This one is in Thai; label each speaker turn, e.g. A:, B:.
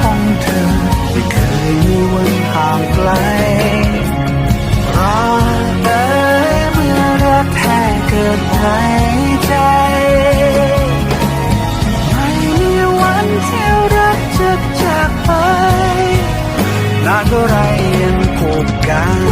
A: ของเธอไม่เคยมีวันห่างไกลรักเอ๋เมื่อรักแท้เกิดในใจ ไม่มีวันที่รักจะจากไปนานเท่าไรยังผูกกัน